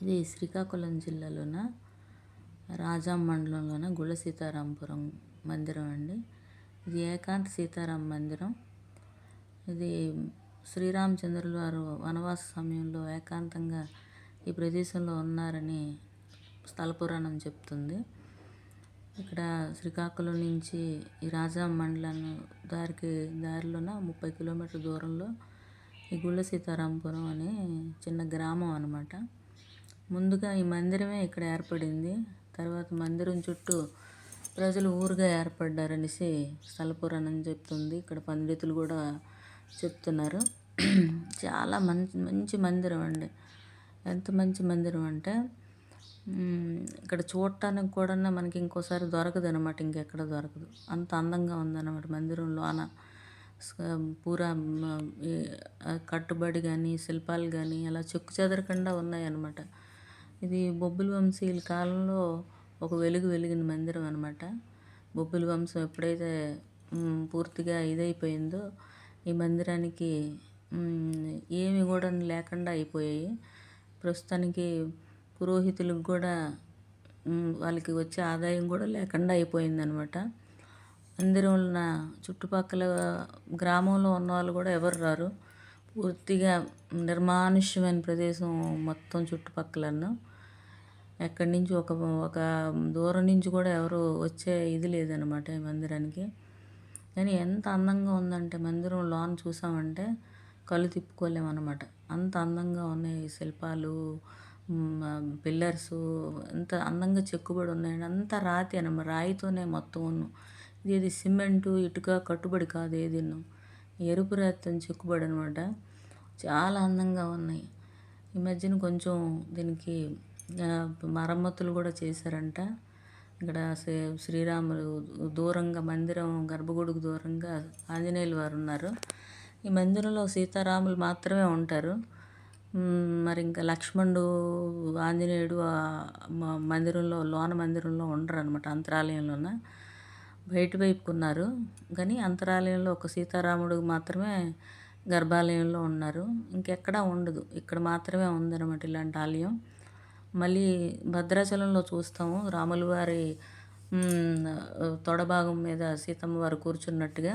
ఇది శ్రీకాకుళం జిల్లాలోన రాజా మండలంలోన గుళ్ళ సీతారాంపురం మందిరం అండి. ఇది ఏకాంత సీతారాం మందిరం. ఇది శ్రీరామచంద్రులు వారు వనవాస సమయంలో ఏకాంతంగా ఈ ప్రదేశంలో ఉన్నారని స్థల పురాణం చెప్తుంది. ఇక్కడ శ్రీకాకుళం నుంచి ఈ రాజాం మండలాన్ని దారికి దారిలోన ముప్పై కిలోమీటర్ల దూరంలో ఈ గుళ్ళ సీతారాంపురం అనే చిన్న గ్రామం అనమాట ముందుగా ఈ మందిరమే ఇక్కడ ఏర్పడింది. తర్వాత మందిరం చుట్టూ ప్రజలు ఊరుగా ఏర్పడ్డారనేసి స్థలపురాణం అని చెప్తుంది. ఇక్కడ పండితులు కూడా చెప్తున్నారు. చాలా మంచి మంచి మందిరం అండి. ఎంత మంచి మందిరం అంటే ఇక్కడ చూడటానికి కూడా మనకి ఇంకోసారి దొరకదు అనమాట ఇంకెక్కడ దొరకదు. అంత అందంగా ఉందన్నమాట మందిరం లోన. పూరా కట్టుబడి కానీ శిల్పాలు కానీ అలా చెక్కు చెదరకుండా ఉన్నాయన్నమాట. ఇది బొబ్బిలి వంశీయుల కాలంలో ఒక వెలుగు వెలిగిన మందిరం అనమాట బొబ్బిలి వంశం ఎప్పుడైతే పూర్తిగా ఇదైపోయిందో ఈ మందిరానికి ఏమి కూడా లేకుండా అయిపోయాయి. ప్రస్తుతానికి పురోహితులకు కూడా వాళ్ళకి వచ్చే ఆదాయం కూడా లేకుండా అయిపోయిందనమాట మందిరం ఉన్న చుట్టుపక్కల గ్రామంలో ఉన్న వాళ్ళు కూడా ఎవరు రారు. పూర్తిగా నిర్మానుష్యమైన ప్రదేశం మొత్తం చుట్టుపక్కలను ఎక్కడి నుంచి ఒక ఒక దూరం నుంచి కూడా ఎవరు వచ్చే ఇది లేదనమాట ఈ మందిరానికి. కానీ ఎంత అందంగా ఉందంటే మందిరం లోన్ చూసామంటే కళ్ళు తిప్పుకోలేమన్నమాట. అంత అందంగా ఉన్నాయి శిల్పాలు పిల్లర్స్ ఎంత అందంగా చెక్కుబడి ఉన్నాయండి. అంత రాతి అనమాట రాయితోనే మొత్తం ఇది సిమెంటు ఇటుక కట్టుబడి కాదు ఏదిను ఎరుపు రాతితో చెక్కుబడి అనమాట చాలా అందంగా ఉన్నాయి. ఈ మధ్యన కొంచెం దీనికి మరమ్మతులు కూడా చేశారంట. ఇక్కడ శ్రీరాములు దూరంగా మందిరం గర్భగుడికి దూరంగా ఆంజనేయులు వారు ఉన్నారు. ఈ మందిరంలో సీతారాములు మాత్రమే ఉంటారు. మరి ఇంకా లక్ష్మణుడు ఆంజనేయుడు మందిరంలో లోన మందిరంలో ఉండరు అనమాట అంతరాలయంలోన. బయట వైపుకు ఉన్నారు కానీ అంతరాలయంలో ఒక సీతారాముడు మాత్రమే గర్భాలయంలో ఉన్నారు. ఇంకెక్కడా ఉండదు. ఇక్కడ మాత్రమే ఉందన్నమాట ఇలాంటి ఆలయం. మళ్ళీ భద్రాచలంలో చూస్తాము. రాములు వారి తొడభాగం మీద సీతమ్మ వారు కూర్చున్నట్టుగా.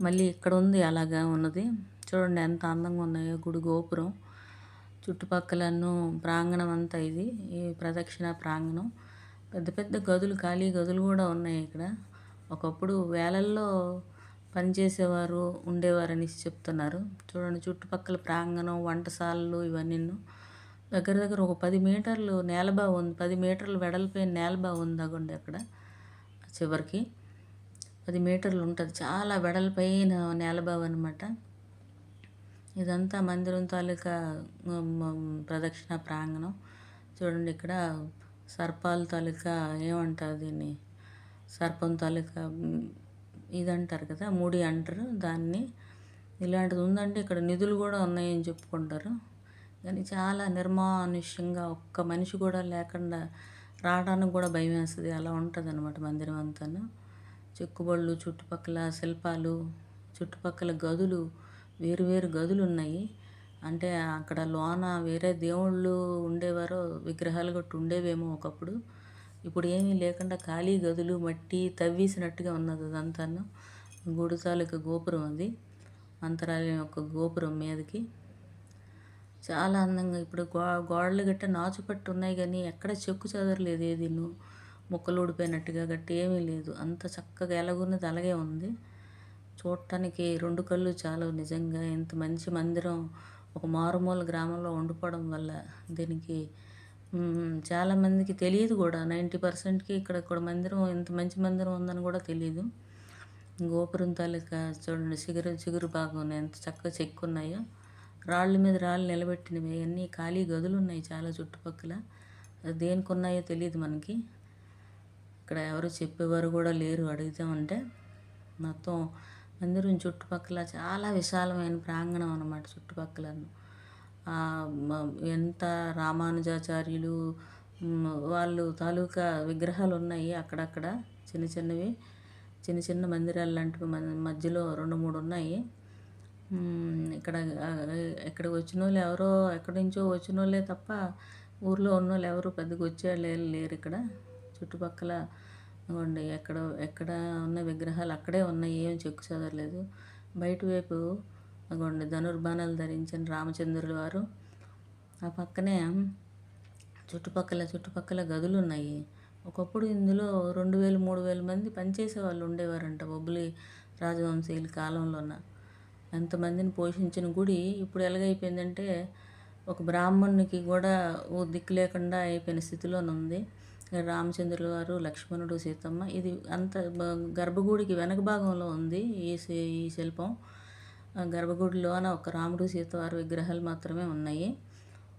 మళ్ళీ ఇక్కడ ఉంది అలాగా ఉన్నది. చూడండి ఎంత అందంగా ఉన్నాయో గుడి గోపురం. చుట్టుపక్కలను ప్రాంగణం అంతా ఇది. ఈ ప్రదక్షిణ ప్రాంగణం. పెద్ద పెద్ద గదులు ఖాళీ గదులు కూడా ఉన్నాయి ఇక్కడ. ఒకప్పుడు వేలల్లో పనిచేసేవారు ఉండేవారు అనేసి చెప్తున్నారు. చూడండి చుట్టుపక్కల ప్రాంగణం వంటశాలలు ఇవన్నీ దగ్గర దగ్గర ఒక పది మీటర్లు నేలబా ఉంది. పది మీటర్లు వెడల్పోయిన నేలబా ఉంది అక్కడ చివరికి. పది మీటర్లు ఉంటుంది. చాలా వెడల్పైన నేలబావు అనమాట ఇదంతా మందిరం తాలూకా ప్రదక్షిణ ప్రాంగణం. చూడండి ఇక్కడ సర్పాల తాలూకా ఏమంటారు దీన్ని? సర్పం తాలూకా ఇది అంటారు కదా ముడి అంటారు దాన్ని. ఇలాంటిది ఉందంటే ఇక్కడ నిధులు కూడా ఉన్నాయని చెప్పుకుంటారు. కానీ చాలా నిర్మానుష్యంగా ఒక్క మనిషి కూడా లేకుండా రావడానికి కూడా భయం వేస్తుంది. అలా ఉంటుంది అనమాట మందిరం అంతా చెక్కుబళ్ళు చుట్టుపక్కల శిల్పాలు చుట్టుపక్కల గదులు వేరు వేరు గదులు ఉన్నాయి. అంటే అక్కడ లోన వేరే దేవుళ్ళు ఉండేవారో విగ్రహాలు గట్టు ఉండేవేమో ఒకప్పుడు. ఇప్పుడు ఏమీ లేకుండా ఖాళీ గదులు మట్టి తవ్వేసినట్టుగా ఉన్నది అదంతాను. గుడి తాలూకా గోపురం అది. అంతరాలయం యొక్క గోపురం మీదకి. చాలా అందంగా ఇప్పుడు గో గోడలు గట్ట నాచుపట్టు ఉన్నాయి కానీ ఎక్కడ చెక్కు చెదరలేదు ఏది ముక్కలు ఊడిపోయినట్టుగా గట్టి ఏమీ లేదు. అంత చక్కగా ఎలాగున్నది అలాగే ఉంది. చూడటానికి రెండు కళ్ళు చాలు నిజంగా. ఇంత మంచి మందిరం ఒక మారుమూల గ్రామంలో ఉండిపోవడం వల్ల దీనికి చాలామందికి తెలియదు కూడా. నైంటీ పర్సెంట్కి ఇక్కడ ఇక్కడ మందిరం ఇంత మంచి మందిరం ఉందని కూడా తెలియదు. గోపురం తాలూకా చూడండి చిగురు చిగురు భాగం ఎంత చక్కగా చెక్కున్నాయో. రాళ్ళ మీద రాళ్ళు నిలబెట్టినవి అన్నీ ఖాళీ గదులు ఉన్నాయి చాలా చుట్టుపక్కల. దేనికి ఉన్నాయో తెలియదు మనకి. ఇక్కడ ఎవరు చెప్పేవారు కూడా లేరు అడుగుతామంటే మొత్తం మందిరం చుట్టుపక్కల చాలా విశాలమైన ప్రాంగణం అనమాట చుట్టుపక్కలను. ఎంత రామానుజాచార్యులు వాళ్ళు తాలూకా విగ్రహాలు ఉన్నాయి అక్కడక్కడ చిన్న చిన్నవి. చిన్న చిన్న మందిరాలు లాంటివి మధ్యలో రెండు మూడు ఉన్నాయి. ఇక్కడ ఇక్కడికి వచ్చిన వాళ్ళు ఎవరో ఎక్కడి నుంచో వచ్చిన వాళ్ళే తప్ప ఊర్లో ఉన్న వాళ్ళు ఎవరు పెద్దగా వచ్చేవాళ్ళు లేరు ఇక్కడ. చుట్టుపక్కల ఇదిగోండి ఎక్కడ ఎక్కడ ఉన్న విగ్రహాలు అక్కడే ఉన్నాయి ఏం చెక్కు చదవలేదు బయట వైపు అగోండి ధనుర్బాణాలు ధరించిన రామచంద్రుల వారు. ఆ పక్కనే చుట్టుపక్కల చుట్టుపక్కల గదులు ఉన్నాయి. ఒకప్పుడు ఇందులో రెండు వేలు మూడు వేల మంది పనిచేసే వాళ్ళు ఉండేవారంట బొబ్బులి రాజవంశీయుల కాలంలోన. ఎంతమందిని పోషించిన గుడి ఇప్పుడు ఎలాగైపోయిందంటే ఒక బ్రాహ్మణునికి కూడా ఓ దిక్కు లేకుండా అయిపోయిన స్థితిలోనుంది రామచంద్రుల వారు లక్ష్మణుడు సీతమ్మ. ఇది అంత గర్భగుడికి వెనక భాగంలో ఉంది ఈ శి- ఈ శిల్పం. ఆ గర్భగుడిలోన ఒక రాముడు సీత వారి విగ్రహాలు మాత్రమే ఉన్నాయి.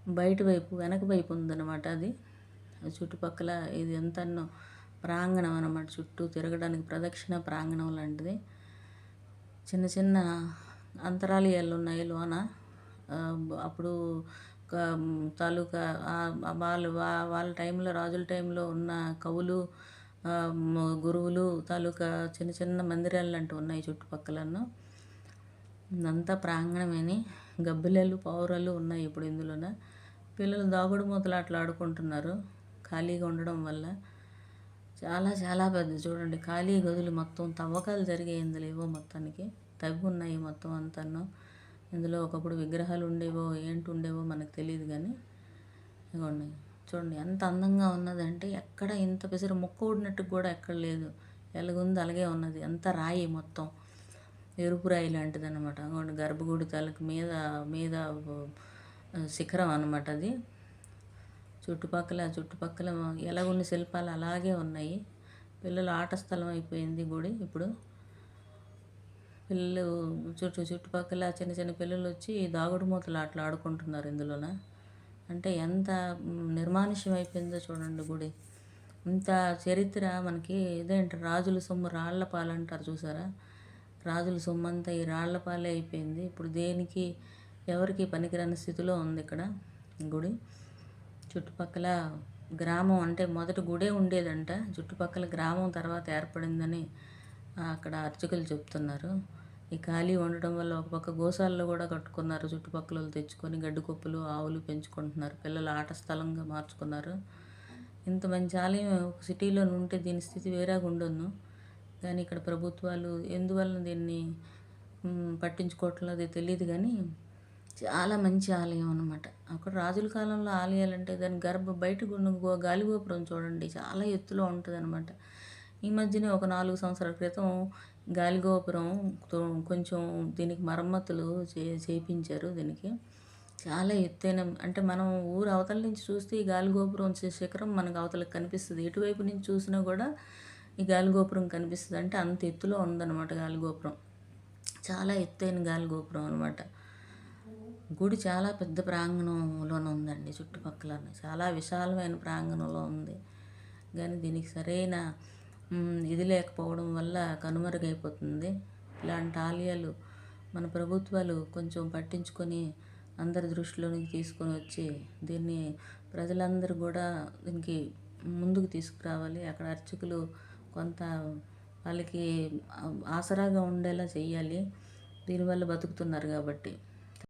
బయట వైపు వెనక వైపు ఉందన్నమాట అది. చుట్టుపక్కల ఇది ఎంత ప్రాంగణం అన్నమాట. చుట్టూ తిరగడానికి ప్రదక్షిణ ప్రాంగణం లాంటిది. చిన్న చిన్న అంతరాలయాలు ఉన్నాయి లోన? అప్పుడు తాలూకా వాళ్ళు వాళ్ళ టైంలో రాజుల టైంలో ఉన్న కవులు గురువులు తాలూకా చిన్న చిన్న మందిరాలు లాంటివి ఉన్నాయి చుట్టుపక్కలను ఇదంతా ప్రాంగణమేని. గబ్బిలలు పావురాలు ఉన్నాయి ఇప్పుడు ఇందులోన. పిల్లలు దాగుడు మూతలాట్లు ఆడుకుంటున్నారు ఖాళీగా ఉండడం వల్ల. చాలా చాలా పెద్ద చూడండి. ఖాళీ గదులు మొత్తం తవ్వకాలు జరిగాయి ఇందులో ఏవో మొత్తానికి. తగ్గున్నాయి మొత్తం అంతను. ఇందులో ఒకప్పుడు విగ్రహాలు ఉండేవో ఏంటి ఉండేవో మనకు తెలియదు కానీ ఇదిగోండి చూడండి ఎంత అందంగా ఉన్నదంటే ఎక్కడ ఇంత పిసరు ముక్క ఊడినట్టు కూడా ఎక్కడ లేదు. ఎలాగుంది అలాగే ఉన్నది. అంత రాయి మొత్తం. ఎరుపు రాయి లాంటిది అనమాట అదిగోండి గర్భగుడి తలకు మీద మీద శిఖరం అనమాట అది. చుట్టుపక్కల చుట్టుపక్కల ఎలాగున్న శిల్పాలు అలాగే ఉన్నాయి. పిల్లల ఆట స్థలం అయిపోయింది గుడి ఇప్పుడు. పిల్లలు చుట్టూ చుట్టుపక్కల చిన్న చిన్న పిల్లలు వచ్చి దాగుడు మూతలు ఆటలు ఆడుకుంటున్నారు ఇందులోన. అంటే ఎంత నిర్మానుష్యం అయిపోయిందో చూడండి గుడి. ఇంత చరిత్ర మనకి ఇదేంటి రాజుల సొమ్ము రాళ్ళ పాలంటారు చూసారా? రాజుల సొమ్ము అంతా ఈ రాళ్ళ పాలే అయిపోయింది. ఇప్పుడు దేనికి ఎవరికి పనికిరాని స్థితిలో ఉంది ఇక్కడ గుడి. చుట్టుపక్కల గ్రామం అంటే మొదట గుడే ఉండేదంట. చుట్టుపక్కల గ్రామం తర్వాత ఏర్పడిందని అక్కడ అర్చకులు చెప్తున్నారు. ఈ ఖాళీ ఉండడం వల్ల ఒక పక్క గోశాలలో కూడా కట్టుకున్నారు. చుట్టుపక్కల తెచ్చుకొని గడ్డి కుప్పలు ఆవులు పెంచుకుంటున్నారు. పిల్లలు ఆట స్థలంగా మార్చుకున్నారు. ఇంత మంచి ఆలయం ఒక సిటీలో ఉంటే దీని స్థితి వేరేగా ఉండను కానీ ఇక్కడ ప్రభుత్వాలు ఎందువల్ల దీన్ని మ్, పట్టించుకోవట్లేదో తెలియదు కానీ చాలా మంచి ఆలయం అనమాట అక్కడ రాజుల కాలంలో ఆలయాలు అంటే దాని గర్భ బయట గో గాలిగోపురం చూడండి. చాలా ఎత్తులో ఉంటుంది అనమాట ఈ మధ్యనే ఒక నాలుగు సంవత్సరాల క్రితం గాలిగోపురం తో- కొంచెం దీనికి మరమ్మతులు చే చేయించారు దీనికి. చాలా ఎత్తైన అంటే మనం ఊరు అవతల నుంచి చూస్తే ఈ గాలిగోపురం శిఖరం మనకు అవతలకు కనిపిస్తుంది. ఎటువైపు నుంచి చూసినా కూడా ఈ గాలిగోపురం కనిపిస్తుంది. అంటే అంత ఎత్తులో ఉందన్నమాట గాలిగోపురం చాలా ఎత్తైన గాలిగోపురం అనమాట గుడి చాలా పెద్ద ప్రాంగణంలోనే ఉందండి చుట్టుపక్కల చాలా విశాలమైన ప్రాంగణంలో ఉంది. కానీ దీనికి సరైన ఇది లేకపోవడం వల్ల కనుమరుగైపోతుంది. ఇలాంటి ఆలయాలు మన ప్రభుత్వాలు కొంచెం పట్టించుకొని అందరి దృష్టిలోనికి తీసుకొని వచ్చి దీన్ని ప్రజలందరూ కూడా దీనికి ముందుకు తీసుకురావాలి. అక్కడ అర్చకులు కొంత వాళ్ళకి ఆసరాగా ఉండేలా చేయాలి దీనివల్ల బతుకుతున్నారు కాబట్టి.